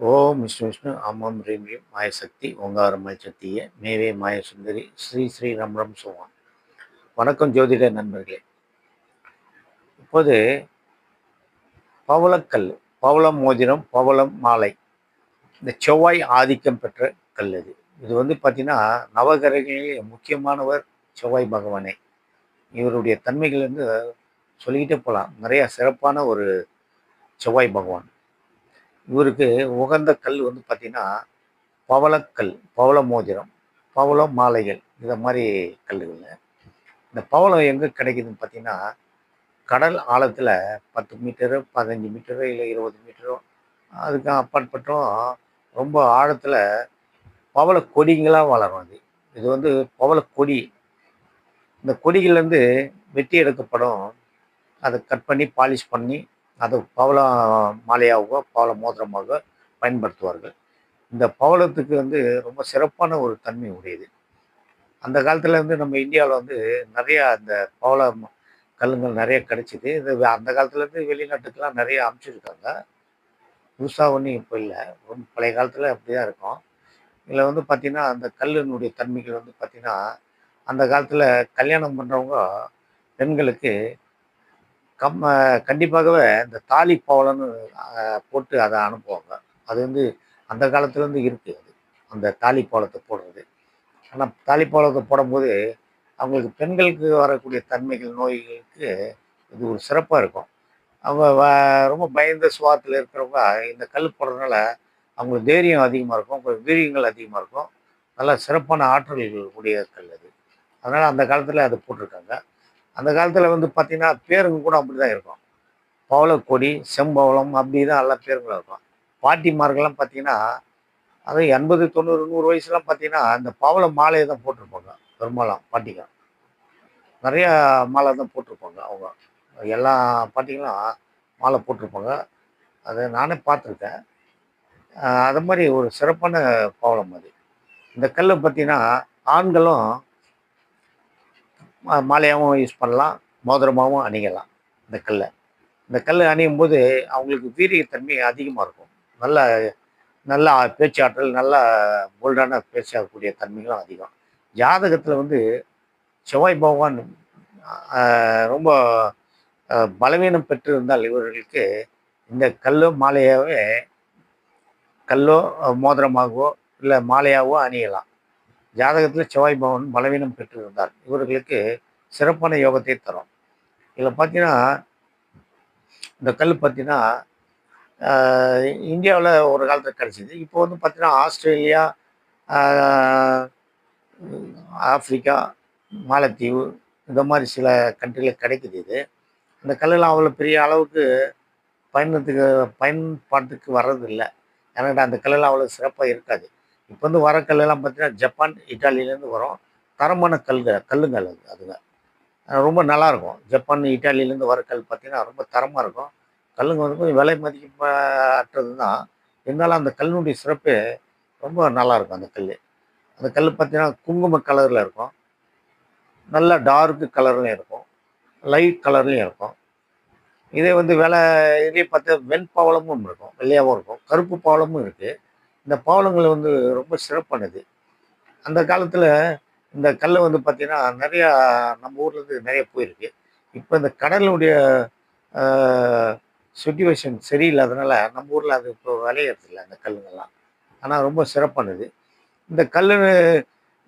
ஓம் விஷ்ணு விஷ்ணு அம்மம் ரீம் ரீம் மாயசக்தி ஓங்கார மாயசக்தியே மேவே மாய சுந்தரி ஸ்ரீ ஸ்ரீ ரம் ரம் சோவான் வணக்கம் ஜோதிட நண்பர்களே. இப்போது பவளக்கல் பவளம் மோதிரம் பவளம் மாலை. இந்த செவ்வாய் ஆதிக்கம் பெற்ற கல் இது. இது வந்து பார்த்திங்கன்னா நவகிரகங்களிலே முக்கியமானவர் செவ்வாய் பகவானே. இவருடைய தன்மைகள் வந்து சொல்லிக்கிட்டே போகலாம் நிறைய சிறப்பான ஒரு செவ்வாய் பகவான். இவருக்கு உகந்த கல் வந்து பார்த்தீங்கன்னா பவளக்கல் பவள மோதிரம் பவள மாலைகள் இதை மாதிரி கல்லுகள் இந்த பவளம் எங்கே கிடைக்குதுன்னு பார்த்தீங்கன்னா கடல் ஆழத்தில் பத்து மீட்டரு பதினஞ்சு மீட்டரு இல்லை இருபது மீட்டரோ அதுக்கு அப்பாற்பட்டும் ரொம்ப ஆழத்தில் பவள கொடிங்களாக வளரும் அது. இது வந்து பவள கொடி. இந்த கொடிகள்லேருந்து வெட்டி எடுக்கப்படும். அதை கட் பண்ணி பாலிஷ் பண்ணி அதை பவள மாலையாகவோ பவள மோதிரமாக பயன்படுத்துவார்கள். இந்த பவளத்துக்கு வந்து ரொம்ப சிறப்பான ஒரு தன்மை உடையது. அந்த காலத்தில் வந்து நம்ம இந்தியாவில் வந்து நிறையா அந்த பவள கல்லுங்கள் நிறைய கிடைச்சிது. இது அந்த காலத்துலேருந்து வெளிநாட்டுக்கெல்லாம் நிறைய அனுப்பிச்சிருக்காங்க. புதுசாக ஒன்றும் இப்போ இல்லை. ரொம்ப பழைய காலத்தில் அப்படி தான் இருக்கும். இதில் வந்து பார்த்திங்கன்னா அந்த கல்லினுடைய தன்மைகள் வந்து பார்த்திங்கன்னா அந்த காலத்தில் கல்யாணம் பண்ணுறவங்க பெண்களுக்கு கம் கண்டிப்பாகவே இந்த தாலி பவளன்னு போட்டு அதை அனுப்புவாங்க. அது வந்து அந்த காலத்துலேருந்து இருக்குது அது அந்த தாலி பவளத்தை போடுறது. ஆனால் தாலி பவளத்தை போடும்போது அவங்களுக்கு பெண்களுக்கு வரக்கூடிய தன்மைகள் நோய்களுக்கு இது ஒரு சிறப்பாக இருக்கும். அவங்க வ- ரொம்ப பயந்த சுவாத்தில் இருக்கிறவங்க இந்த கல் போடுறதுனால அவங்களுக்கு தைரியம் அதிகமாக இருக்கும் வீரியங்கள் அதிகமாக இருக்கும். நல்லா சிறப்பான ஆற்றல்கள் கூடிய கல் அது. அதனால் அந்த காலத்தில் அதை போட்டிருக்காங்க. அந்த காலத்தில் வந்து பார்த்தீங்கன்னா பேருங்க கூட அப்படி தான் இருக்கும். பவளக்கொடி செம்பவளம் அப்படி தான் எல்லா பேருங்களும் இருக்கும். பாட்டிமார்கள்லாம் பார்த்தீங்கன்னா அது எண்பது தொண்ணூறு நூறு வயசுலாம் பார்த்தீங்கன்னா அந்த பவள மாலையை தான் போட்டிருப்பாங்க. பெரும்பாலும் பாட்டிங்க நிறையா மாலை தான் போட்டிருப்பாங்க அவங்க. எல்லா பாட்டிங்களும் மாலை போட்டிருப்பாங்க. அதை நானே பார்த்துருக்கேன். அது மாதிரி ஒரு சிறப்பான பவளம் அது. இந்த கல்லை பார்த்தீங்கன்னா ஆண்களும் மாலையாகவும் யூஸ் பண்ணலாம் மோதிரமாகவும் அணியலாம் இந்த கல்லை. இந்த கல் அணியும் போது அவங்களுக்கு வீரியத்தன்மை அதிகமாக இருக்கும். நல்ல நல்ல பேச்சாற்றல் நல்ல போல்டான பேசக்கூடிய தன்மைகளும் அதிகம். ஜாதகத்தில் வந்து செவ்வாய் பகவான் ரொம்ப பலவீனம் பெற்றிருந்தால் இவர்களுக்கு இந்த கல்லோ மாலையாகவே கல்லோ மோதிரமாகவோ இல்லை மாலையாகவோ அணியலாம். ஜாதகத்தில் செவ்வாய் பவன் பலவீனம் பெற்றிருந்தார். இவர்களுக்கு சிறப்பான யோகத்தை தரும். இதில் பார்த்தீங்கன்னா இந்த கல் பார்த்தீங்கன்னா இந்தியாவில் ஒரு காலத்தில் கிடச்சிது. இப்போ வந்து பார்த்தீங்கன்னா ஆஸ்திரேலியா ஆஹ், ஆப்பிரிக்கா மாலத்தீவு இந்த மாதிரி சில கண்ட்ரியில் கிடைக்குது இது. அந்த கல்லெல்லாம் அவ்வளோ பெரிய அளவுக்கு பயணத்துக்கு பயன்பாட்டுக்கு வர்றதில்லை. ஏன்னா அந்த கல்லெல்லாம் அவ்வளோ சிறப்பாக இருக்காது. இப்போ வந்து வர கல்லெல்லாம் பார்த்தீங்கன்னா ஜப்பான் இட்டாலியிலேருந்து வரும். தரமான கல்கள் கல்லுங்கள் அது அதுங்க. ரொம்ப நல்லாயிருக்கும். ஜப்பான் இட்டாலியிலேருந்து வர கல் பார்த்தீங்கன்னா ரொம்ப தரமாக இருக்கும். கல்லுங்க வந்து கொஞ்சம் விலை மதிப்பு அற்றது தான் இருந்தாலும் அந்த கல்லுடைய சிறப்பு ரொம்ப நல்லாயிருக்கும் அந்த கல் அந்த கல் பார்த்தீங்கன்னா குங்கும கலரில் இருக்கும். நல்ல டார்க்கு கலர்லையும் இருக்கும். லைட் கலர்லையும் இருக்கும். இதே வந்து விலை இதுலேயே பார்த்தா வெண்பவளமும் இருக்கும். வெள்ளையாகவும் இருக்கும். கருப்பு பவளமும் இருக்குது இந்த பவளங்கள் வந்து ரொம்ப சிறப்பானது. அந்த காலத்தில் இந்த கல் வந்து பார்த்திங்கன்னா நிறையா நம்ம ஊர்லேருந்து நிறைய போயிருக்கு. இப்போ இந்த கடலுடைய சுச்சுவேஷன் சரியில்லாதனால நம்ம ஊரில் அது இப்போ விளையிறது இல்லை அந்த கல்லுங்கள்லாம். ஆனால் ரொம்ப சிறப்பானது. இந்த கல்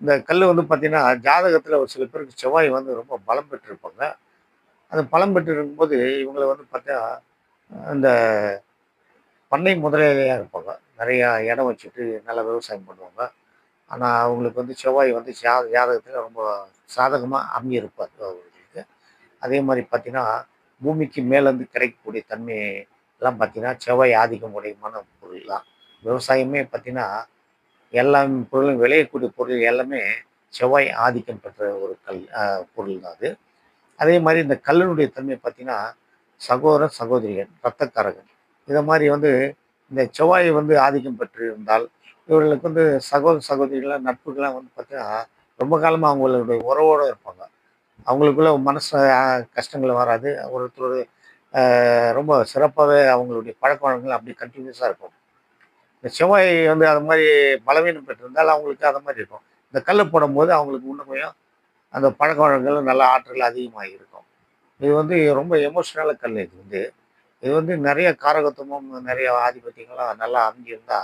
இந்த கல் வந்து பார்த்திங்கன்னா ஜாதகத்தில் ஒரு சில பேருக்கு செவ்வாய் வந்து ரொம்ப பலம் பெற்றிருப்பாங்க. அது பலம் பெற்று இருக்கும்போது இவங்களை வந்து பார்த்தா இந்த பண்ணை முதலாளியாக இருப்பாங்க. நிறையா இடம் வச்சுட்டு நல்லா விவசாயம் பண்ணுவாங்க. ஆனால் அவங்களுக்கு வந்து செவ்வாய் வந்து ஜா ஜாதகத்தில் ரொம்ப சாதகமாக அமையிருப்பார் அவர்களுக்கு அதே மாதிரி பார்த்தீங்கன்னா பூமிக்கு மேலேருந்து கிடைக்கக்கூடிய தன்மை எல்லாம் பார்த்தீங்கன்னா செவ்வாய் ஆதிக்கம் உடையமான பொருள் தான் விவசாயமே பார்த்தீங்கன்னா எல்லா பொருளும் விளையக்கூடிய பொருள் எல்லாமே செவ்வாய் ஆதிக்கம் பெற்ற ஒரு கல் பொருள் தான் அது. அதே மாதிரி இந்த கல்லினுடைய தன்மை பார்த்தீங்கன்னா சகோதரன் சகோதரிகள் ரத்தக்காரகன் இதை மாதிரி வந்து இந்த செவ்வாய் வந்து ஆதிக்கம் பெற்றிருந்தால் இவர்களுக்கு வந்து சகோதர சகோதரிகளாம் நட்புகள்லாம் வந்து பார்த்தீங்கன்னா ரொம்ப காலமாக அவங்களுடைய உறவோடு இருப்பாங்க. அவங்களுக்குள்ள மனசு கஷ்டங்கள் வராது. ஒருத்தரோட ரொம்ப சிறப்பாகவே அவங்களுடைய பழக்க வழக்கங்கள் அப்படி கண்டினியூஸாக இருக்கும். இந்த செவ்வாய் வந்து அது மாதிரி பலவீனம் பெற்றிருந்தால் அவங்களுக்கு அது மாதிரி இருக்கும். இந்த கல் போடும்போது அவங்களுக்கு இன்னும் அந்த பழக்க வழக்கங்கள் நல்ல ஆற்றல் அதிகமாக இருக்கும். இது வந்து ரொம்ப எமோஷனலாக கல் இது வந்து. இது வந்து நிறைய காரகத்துவமும் நிறைய ஆதிபத்தியங்களும் நல்லா அமைஞ்சிருந்தா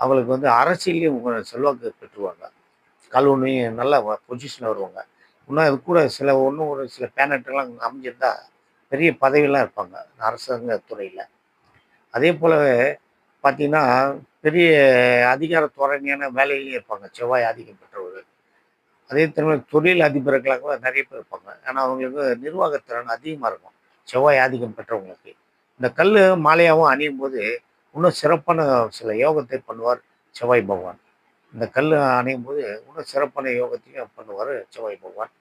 அவங்களுக்கு வந்து அரசியலையும் செல்வாக்கு பெற்றுருவாங்க கல்வனையும் நல்ல பொசிஷனில் வருவாங்க. இன்னும் அது கூட சில ஒன்றும் ஒரு சில பேனட்டெல்லாம் அமைஞ்சிருந்தா பெரிய பதவியெல்லாம் இருப்பாங்க அரசாங்க துறையில். அதே போலவே பார்த்தீங்கன்னா பெரிய அதிகார தோரணையான வேலையிலையும் இருப்பாங்க. செவ்வாய் ஆதிக்கம் பெற்றவர்கள். அதே திறமை தொழில் அதிபர்களாக கூட நிறைய பேர் இருப்பாங்க. ஏன்னா அவங்களுக்கு நிர்வாகத்திறன் அதிகமாக இருக்கும். செவ்வாய் ஆதிக்கம் பெற்றவங்களுக்கு. இந்த கல் மாலையாகவும் அணியும் போது இன்னும் சிறப்பான சில யோகத்தை பண்ணுவார் செவ்வாய் பகவான். இந்த கல் அணியும் போது இன்னும் சிறப்பான யோகத்தையும் பண்ணுவார் செவ்வாய் பகவான்.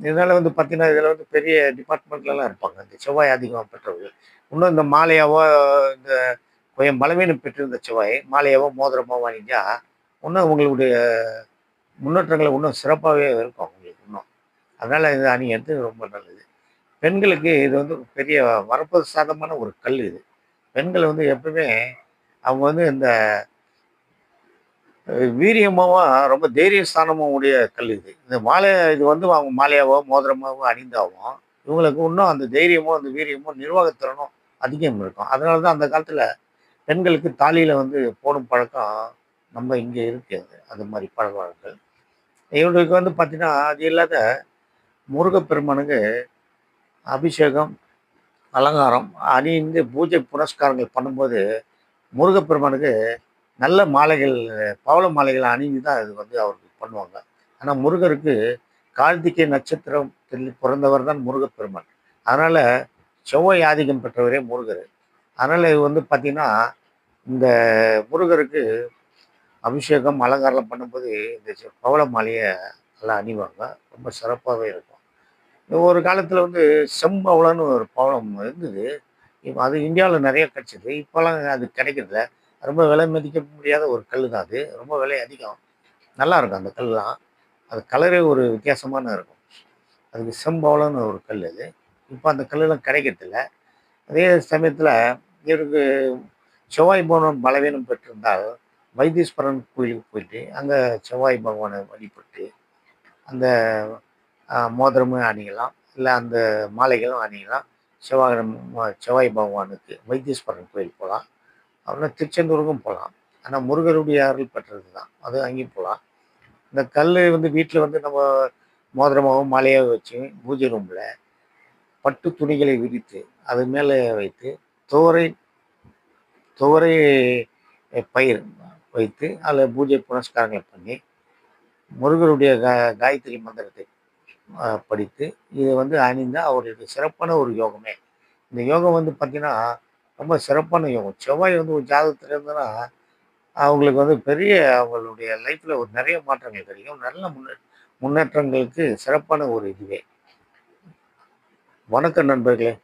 இதனால் வந்து பார்த்தீங்கன்னா இதில் வந்து பெரிய டிபார்ட்மெண்ட்லலாம் இருப்பாங்க. இந்த செவ்வாய் அதிகம் பெற்றவர்கள். இன்னும் இந்த மாலையாவோ இந்த கொஞ்சம் பலவீனம் பெற்றிருந்த செவ்வாய் மாலையாவோ மோதிரமோ அணிஞ்சா இன்னும் உங்களுடைய முன்னேற்றங்களை இன்னும் சிறப்பாகவே இருக்கும். உங்களுக்கு இன்னும். அதனால் இந்த அணி எடுத்து ரொம்ப நல்லது. பெண்களுக்கு இது வந்து பெரிய வரப்பிரசாதமான ஒரு கல் இது. பெண்கள் வந்து எப்பவுமே அவங்க வந்து இந்த வீரியமாவும் ரொம்ப தைரியஸ்தானமும் உடைய கல் இது. இந்த மாலை இது வந்து அவங்க மாலையாவோ மோதிரமாவோ அணிந்தாவும் இவங்களுக்கு இன்னும் அந்த தைரியமோ அந்த வீரியமோ நிர்வாகத்திறனும் அதிகம் இருக்கும். அதனால தான் அந்த காலத்தில் பெண்களுக்கு தாலியில் வந்து போடும் பழக்கம் நம்ம இங்கே இருக்குது அது மாதிரி பழக்க வழக்கங்கள் இவங்களுக்கு வந்து பார்த்தீங்கன்னா அது இல்லாத முருகப்பெருமானுக்கு அபிஷேகம் அலங்காரம் அணிந்து பூஜை புரஸ்காரங்கள் பண்ணும்போது முருகப்பெருமானுக்கு நல்ல மாலைகள் பவள மாலைகள் அணிந்து தான் இது வந்து அவருக்கு பண்ணுவாங்க. ஆனால் முருகருக்கு கார்த்திகை நட்சத்திரம் பிறந்தவர் தான் முருகப்பெருமான். அதனால் செவ்வாய் ஆதிக்கம் பெற்றவரே முருகர். அதனால் இது வந்து பார்த்திங்கன்னா இந்த முருகருக்கு அபிஷேகம் அலங்காரம் பண்ணும்போது இந்த பவள மாலையை எல்லாம் அணிவாங்க. ரொம்ப சிறப்பாகவே இருக்கும். ஒரு காலத்தில் வந்து செம்பவளன்னு ஒரு பவளம் இருந்தது. இப்போ அது இந்தியாவில் நிறைய கிடச்சிது. இப்போலாம் அது கிடைக்கிறதில்ல. ரொம்ப விலை மதிக்க முடியாத ஒரு கல் தான் அது. ரொம்ப விலை அதிகம். நல்லா இருக்கும் அந்த கல்லாம். அது கலரே ஒரு வித்தியாசமான இருக்கும். அதுக்கு செம்பவளன்னு ஒரு கல் அது. இப்போ அந்த கல்லெலாம் கிடைக்கிறதில்ல. அதே சமயத்தில் இவருக்கு செவ்வாய் பவனம் பலவீனம் பெற்றிருந்தால் வைத்தீஸ்வரன் கோயிலுக்கு போயிட்டு அங்கே செவ்வாய் பகவானை வழிபட்டு அந்த மோதிரமும் அணியலாம். இல்லை அந்த மாலைகளும் அணியலாம். செவ்வாய் செவ்வாய் பகவானுக்கு வைத்தீஸ்வரன் கோயில் போகலாம் அப்புறம் திருச்செந்தூருக்கும் போகலாம் ஆனால் முருகருடைய அருள் பெற்றது தான் அது அங்கேயும் போகலாம் இந்த கல் வந்து வீட்டில் வந்து நம்ம மோதிரமாகவும் மாலையாக வச்சு பூஜை ரூமில் பட்டு துணிகளை விரித்து அது மேலே வைத்து துவரை துவரை பயிர் வைத்து அதில் பூஜை புனஸ்காரங்களை பண்ணி முருகருடைய கா காயத்ரி மந்திரத்தை படித்து இதை வந்து அணிந்தால் அவருடைய சிறப்பான ஒரு யோகமே. இந்த யோகம் வந்து பார்த்திங்கன்னா ரொம்ப சிறப்பான யோகம். செவ்வாய் வந்து ஒரு ஜாதகத்தில் இருந்ததுன்னா அவங்களுக்கு வந்து பெரிய அவங்களுடைய லைஃப்பில் ஒரு நிறைய மாற்றங்கள் கிடைக்கும். நல்ல முன்னே முன்னேற்றங்களுக்கு சிறப்பான ஒரு இதுவே. வணக்கம் நண்பர்களே.